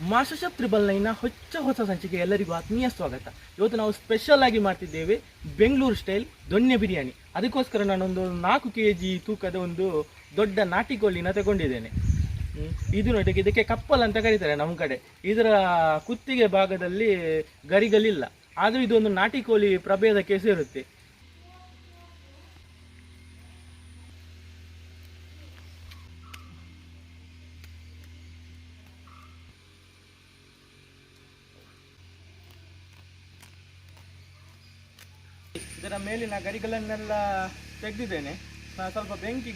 Master triple ನೈನ್ನ ಹೊಚ್ಚ ಹೊಸ ಸಂಚಿಕೆ ಎಲ್ಲರಿಗೂ ಆತ್ಮೀಯ ಸ್ವಾಗತ. ಇವತ್ತು ನಾವು ಸ್ಪೆಷಲ್ ಆಗಿ ಮಾಡ್ತಿದ್ದೇವೆ ಬೆಂಗಳೂರು ಸ್ಟೈಲ್ ದೊಣ್ಣೆ ಬಿರಿಯಾನಿ. ಅದಕ್ಕೋಸ್ಕರ ನಾನೊಂದು ನಾಲ್ಕು ಕೆ ಜಿ ತೂಕದ ಒಂದು ದೊಡ್ಡ ನಾಟಿ ಕೋಳಿನ ತಗೊಂಡಿದ್ದೇನೆ. ಇದು ನೋಡಿ ಇದಕ್ಕೆ ಕಪ್ಪಲ್ ಅಂತ ಕರೀತಾರೆ ನಮ್ಮ ಕಡೆ. ಇದರ ಕುತ್ತಿಗೆ ಭಾಗದಲ್ಲಿ ಗರಿಗಳಿಲ್ಲ. ಆದರೂ ಇದೊಂದು ನಾಟಿ ಕೋಳಿ ಪ್ರಭೇದಕ್ಕೆ ಸೇರುತ್ತೆ ಇದರ ಮೇಲಿನ ಗರಿಗಳನ್ನೆಲ್ಲ ತೆಗೆದಿದ್ದೇನೆ. ನಾನು ಸ್ವಲ್ಪ ಬೆಂಕಿ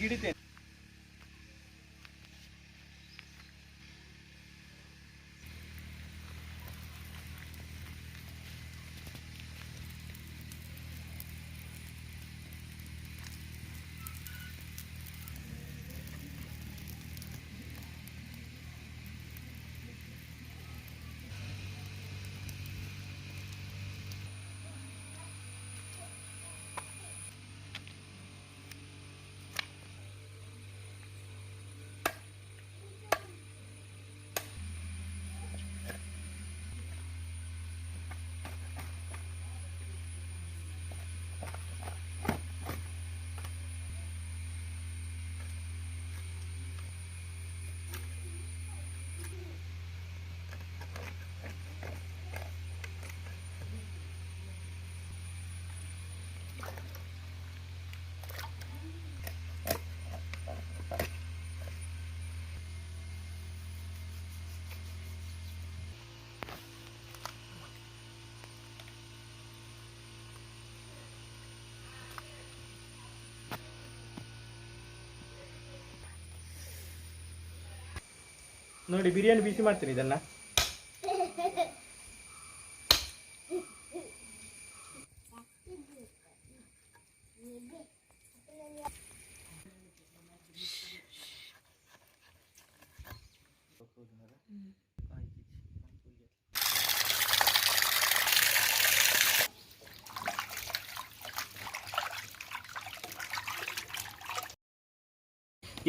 ನೋಡಿ, ಬಿರಿಯಾನಿ ಬಿಸಿ ಮಾಡ್ತೀನಿ ಇದನ್ನ?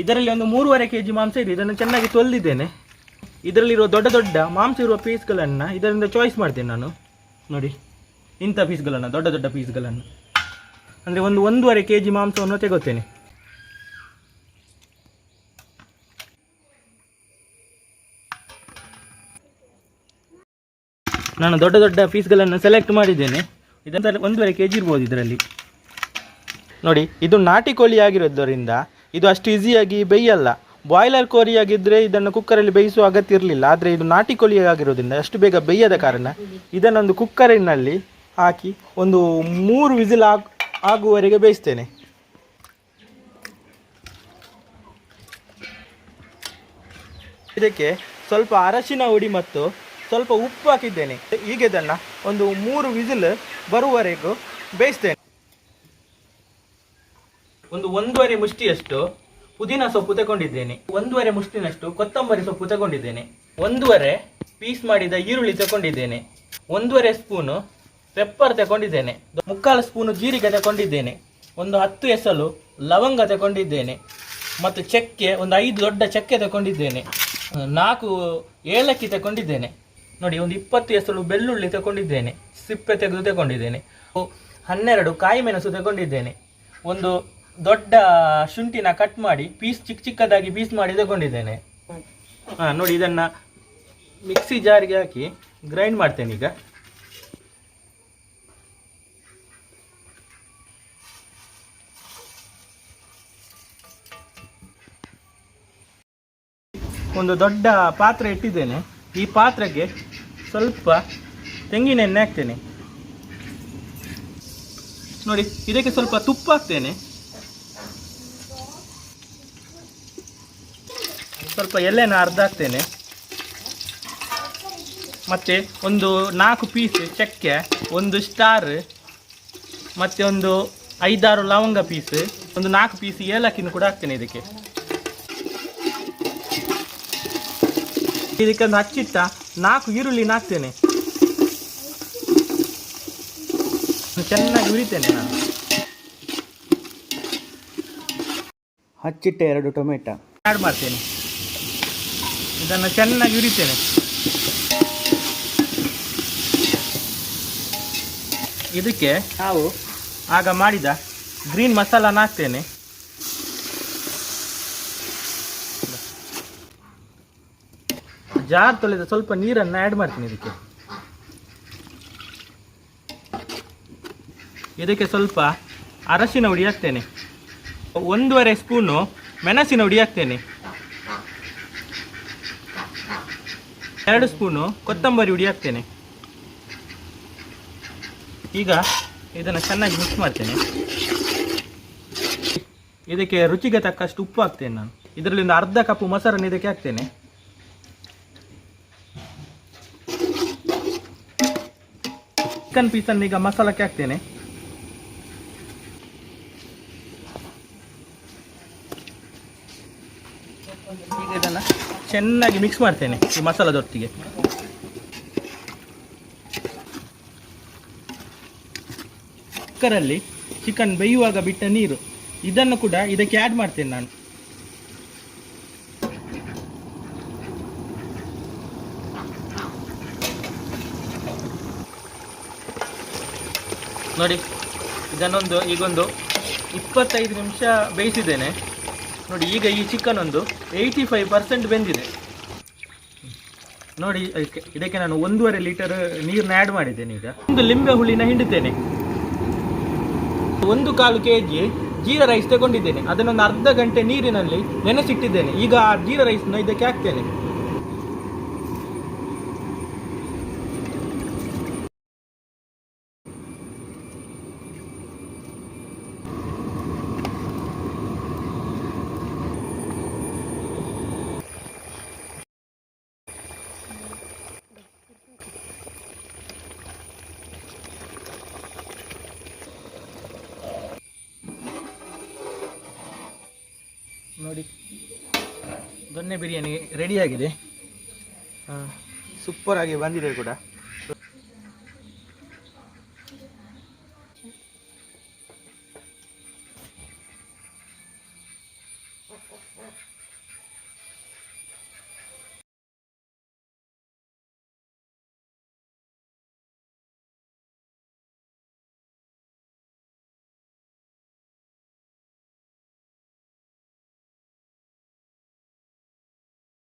ಇದರಲ್ಲಿ ಒಂದು ಮೂರುವರೆ ಕೆ ಜಿ ಮಾಂಸ ಇದೆ. ಇದನ್ನು ಚೆನ್ನಾಗಿ ತೊಳೆದಿದ್ದೇನೆ. ಇದರಲ್ಲಿರುವ ದೊಡ್ಡ ದೊಡ್ಡ ಮಾಂಸ ಇರುವ ಪೀಸ್ಗಳನ್ನು ಇದರಿಂದ ಚಾಯ್ಸ್ ಮಾಡ್ತೇನೆ ನಾನು. ನೋಡಿ, ಇಂಥ ಪೀಸ್ಗಳನ್ನು ದೊಡ್ಡ ದೊಡ್ಡ ಪೀಸ್ಗಳನ್ನು ಅಂದರೆ ಒಂದು ಒಂದೂವರೆ ಕೆ ಜಿ ಮಾಂಸವನ್ನು ತೆಗೋತೇನೆ ನಾನು ದೊಡ್ಡ ದೊಡ್ಡ ಪೀಸ್ಗಳನ್ನು ಸೆಲೆಕ್ಟ್ ಮಾಡಿದ್ದೇನೆ. ಇದಂತ ಒಂದೂವರೆ ಕೆ ಜಿ ಇರ್ಬೋದು ಇದರಲ್ಲಿ. ನೋಡಿ, ಇದು ನಾಟಿ ಕೋಳಿ ಆಗಿರೋದರಿಂದ ಇದು ಅಷ್ಟು ಈಸಿಯಾಗಿ ಬೇಯಲ್ಲ. ಬಾಯ್ಲರ್ ಕೋರಿಯಾಗಿದ್ದರೆ ಇದನ್ನು ಕುಕ್ಕರಲ್ಲಿ ಬೇಯಿಸುವ ಅಗತ್ಯ ಇರಲಿಲ್ಲ ಆದರೆ ಇದು ನಾಟಿ ಕೋಳಿ ಆಗಿರೋದ್ರಿಂದ ಅಷ್ಟು ಬೇಗ ಬೇಯದ ಕಾರಣ ಇದನ್ನೊಂದು ಕುಕ್ಕರಿನಲ್ಲಿ ಹಾಕಿ ಒಂದು ಮೂರು ವಿಸಿಲ್ ಆಗ್, ಆಗುವವರೆಗೆ ಬೇಯಿಸ್ತೇನೆ. ಇದಕ್ಕೆ ಸ್ವಲ್ಪ ಅರಶಿನ ಹುಡಿ ಮತ್ತು ಸ್ವಲ್ಪ ಉಪ್ಪು ಹಾಕಿದ್ದೇನೆ. ಈಗ ಇದನ್ನು ಒಂದು ಮೂರು ವಿಸಿಲ್ ಬರುವವರೆಗೂ ಬೇಯಿಸ್ತೇನೆ. ಒಂದು ಒಂದೂವರೆ ಮುಷ್ಟಿಯಷ್ಟು ಪುದೀನ ಸೊಪ್ಪು ತಗೊಂಡಿದ್ದೇನೆ. ಒಂದೂವರೆ ಮುಷ್ಟಿನಷ್ಟು ಕೊತ್ತಂಬರಿ ಸೊಪ್ಪು ತಗೊಂಡಿದ್ದೇನೆ. ಒಂದೂವರೆ ಪೀಸ್ ಮಾಡಿದ ಈರುಳ್ಳಿ ತಗೊಂಡಿದ್ದೇನೆ. ಒಂದೂವರೆ ಸ್ಪೂನು ಪೆಪ್ಪರ್ ತಗೊಂಡಿದ್ದೇನೆ. ಮುಕ್ಕಾಲು ಸ್ಪೂನು ಜೀರಿಗೆ ತಗೊಂಡಿದ್ದೇನೆ. ಒಂದು ಹತ್ತು ಎಸಲು ಲವಂಗ ತಗೊಂಡಿದ್ದೇನೆ. ಮತ್ತು ಚಕ್ಕೆ, ಒಂದು ಐದು ದೊಡ್ಡ ಚಕ್ಕೆ ತಗೊಂಡಿದ್ದೇನೆ. ನಾಲ್ಕು ಏಲಕ್ಕಿ ತಗೊಂಡಿದ್ದೇನೆ. ನೋಡಿ, ಒಂದು ಇಪ್ಪತ್ತು ಎಸಳು ಬೆಳ್ಳುಳ್ಳಿ ತಗೊಂಡಿದ್ದೇನೆ. ಸಿಪ್ಪೆ ತೆಗೆದು ತಗೊಂಡಿದ್ದೇನೆ. ಹನ್ನೆರಡು ಕಾಯಿ ಮೆಣಸು ತಗೊಂಡಿದ್ದೇನೆ. ಒಂದು ದೊಡ್ಡ ಶುಂಠಿನ ಕಟ್ ಮಾಡಿ ಪೀಸ್ ಚಿಕ್ಕ ಚಿಕ್ಕದಾಗಿ ಪೀಸ್ ಮಾಡಿ ತಗೊಂಡಿದ್ದೇನೆ. ಹಾ, ನೋಡಿ ಇದನ್ನ ಮಿಕ್ಸಿ ಜಾರಿಗೆ ಹಾಕಿ ಗ್ರೈಂಡ್ ಮಾಡ್ತೇನೆ ಈಗ. ಒಂದು ದೊಡ್ಡ ಪಾತ್ರೆ ಇಟ್ಟಿದ್ದೇನೆ. ಈ ಪಾತ್ರೆಗೆ ಸ್ವಲ್ಪ ತೆಂಗಿನ ಎಣ್ಣೆ ಹಾಕ್ತೇನೆ. ನೋಡಿ, ಇದಕ್ಕೆ ಸ್ವಲ್ಪ ತುಪ್ಪ ಹಾಕ್ತೇನೆ. ಸ್ವಲ್ಪ ಎಲೆನ ಅರ್ಧ ಹಾಕ್ತೇನೆ ಮತ್ತು ಒಂದು ನಾಲ್ಕು ಪೀಸ್ ಚಕ್ಕೆ, ಒಂದು ಸ್ಟಾರ್ ಮತ್ತು ಒಂದು ಐದಾರು ಲವಂಗ ಪೀಸ್ ಒಂದು ನಾಲ್ಕು ಪೀಸ್ ಏಲಕ್ಕಿನ ಕೂಡ ಹಾಕ್ತೇನೆ ಇದಕ್ಕೆ. ಇದಕ್ಕೆ ಒಂದು ಹಚ್ಚಿಟ್ಟ ನಾಲ್ಕು ಈರುಳ್ಳಿನ ಹಾಕ್ತೇನೆ. ಚೆನ್ನಾಗಿ ಉರಿತೇನೆ ನಾನು. ಹಚ್ಚಿಟ್ಟ ಎರಡು ಟೊಮೆಟೊ. ಆ್ಯಡ್ ಮಾಡ್ತೇನೆ. ಇದನ್ನು ಚೆನ್ನಾಗಿ ಉರಿತೇನೆ ಇದಕ್ಕೆ ನಾವು ಆಗ ಮಾಡಿದ ಗ್ರೀನ್ ಮಸಾಲಾನ ಹಾಕ್ತೇನೆ. ಜಾರ್ ತೊಳೆದ ಸ್ವಲ್ಪ ನೀರನ್ನು ಆ್ಯಡ್ ಮಾಡ್ತೀನಿ ಇದಕ್ಕೆ. ಇದಕ್ಕೆ ಸ್ವಲ್ಪ ಅರಶಿನ ಹುಡಿ ಹಾಕ್ತೇನೆ. ಒಂದೂವರೆ ಸ್ಪೂನು ಮೆಣಸಿನ ಹುಡಿ ಹಾಕ್ತೇನೆ. ಎರಡು ಸ್ಪೂನು ಕೊತ್ತಂಬರಿ ಹುಡಿ ಹಾಕ್ತೇನೆ. ಈಗ ಇದನ್ನು ಚೆನ್ನಾಗಿ ಮಿಕ್ಸ್ ಮಾಡ್ತೇನೆ. ಇದಕ್ಕೆ ರುಚಿಗೆ ತಕ್ಕಷ್ಟು ಉಪ್ಪು ಹಾಕ್ತೇನೆ ನಾನು. ಇದರಲ್ಲಿ ಒಂದು ಅರ್ಧ ಕಪ್ಪು ಮೊಸರನ್ನು ಇದಕ್ಕೆ ಹಾಕ್ತೇನೆ. ಚಿಕನ್ ಪೀಸನ್ನು ಈಗ ಮಸಾಲಕ್ಕೆ ಹಾಕ್ತೇನೆ ಈಗ ಇದನ್ನು ಚೆನ್ನಾಗಿ ಮಿಕ್ಸ್ ಮಾಡ್ತೇನೆ ಈ ಮಸಾಲದೊಟ್ಟಿಗೆ ಕುಕ್ಕರಲ್ಲಿ ಚಿಕನ್ ಬೇಯುವಾಗ ಬಿಟ್ಟ ನೀರು. ಇದನ್ನು ಕೂಡ ಇದಕ್ಕೆ ಆ್ಯಡ್ ಮಾಡ್ತೇನೆ ನಾನು. ನೋಡಿ, ಇದನ್ನೊಂದು ಈಗೊಂದು ಇಪ್ಪತ್ತೈದು ನಿಮಿಷ ಬೇಯಿಸಿದ್ದೇನೆ. ನೋಡಿ, ಈಗ ಈ ಚಿಕನ್ ಒಂದು ಏಯ್ಟಿ ಫೈವ್ ಪರ್ಸೆಂಟ್ ಬೆಂದಿದೆ. ನೋಡಿ, ಇದಕ್ಕೆ ನಾನು ಒಂದೂವರೆ ಲೀಟರ್ ನೀರನ್ನ ಆ್ಯಡ್ ಮಾಡಿದ್ದೇನೆ ಈಗ. ಒಂದು ಲಿಂಬೆ ಹುಳಿನ ಹಿಂಡುತ್ತೇನೆ. ಒಂದು ಕಾಲು ಕೆ ಜಿ ಜೀರಾ ರೈಸ್ ತಗೊಂಡಿದ್ದೇನೆ. ಅದನ್ನೊಂದು ಅರ್ಧ ಗಂಟೆ ನೀರಿನಲ್ಲಿ ನೆನೆಸಿಟ್ಟಿದ್ದೇನೆ. ಈಗ ಆ ಜೀರಾ ರೈಸ್ನ ಇದಕ್ಕೆ ಹಾಕ್ತೇನೆ ನೋಡಿ ದೊನ್ನೆ ಬಿರಿಯಾನಿ ರೆಡಿಯಾಗಿದೆ ಸೂಪರ್ ಆಗಿ ಬಂದಿದೆ ಕೂಡ.